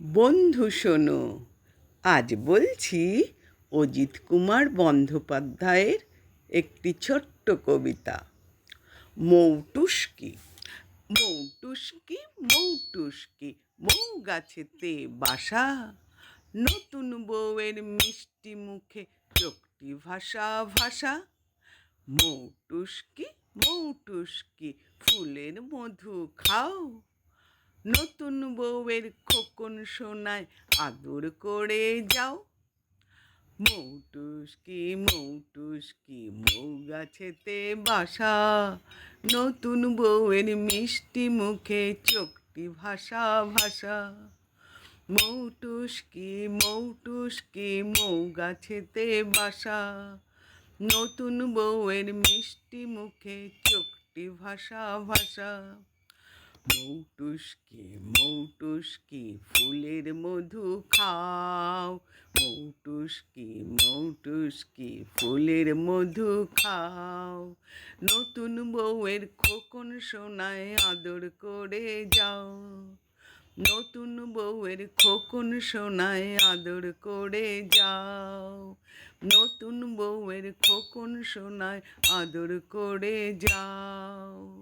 বন্ধু শোনো, আজ বলছি অজিত কুমার বন্দ্যোপাধ্যায়ের একটি ছোট্ট কবিতা, মৌটুস্কি। মৌটুস্কি মৌটুস্কি, মৌ গাছেতে বাসা, নতুন বউয়ের মিষ্টি মুখে চোখটি ভাষা ভাষা মৌটুস্কি মৌটুস্কি, ফুলের মধু খাও নতুন বউয়ের খোকন সোনায় আদর করে যাও। মৌটুস্কি মৌটুস্কি, মৌ গাছেতে বাসা। নতুন বউয়ের মিষ্টি মুখে চোখটি ভাষা ভাষা মৌটুস্কি মৌটুস্কি, মৌ গাছেতে বাসা। নতুন বউয়ের মিষ্টি মুখে চোখটি ভাষা ভাষা মৌটুস্কি মৌটুস্কি, ফুলের মধু খাও। মৌটুস্কি মৌটুস্কি, ফুলের মধু খাও। নতুন বউয়ের খোকন সোনায় আদর করে যাও। নতুন বউয়ের খোকন সোনায় আদর করে যাও। নতুন বউয়ের খোকন সোনায় আদর করে যাও।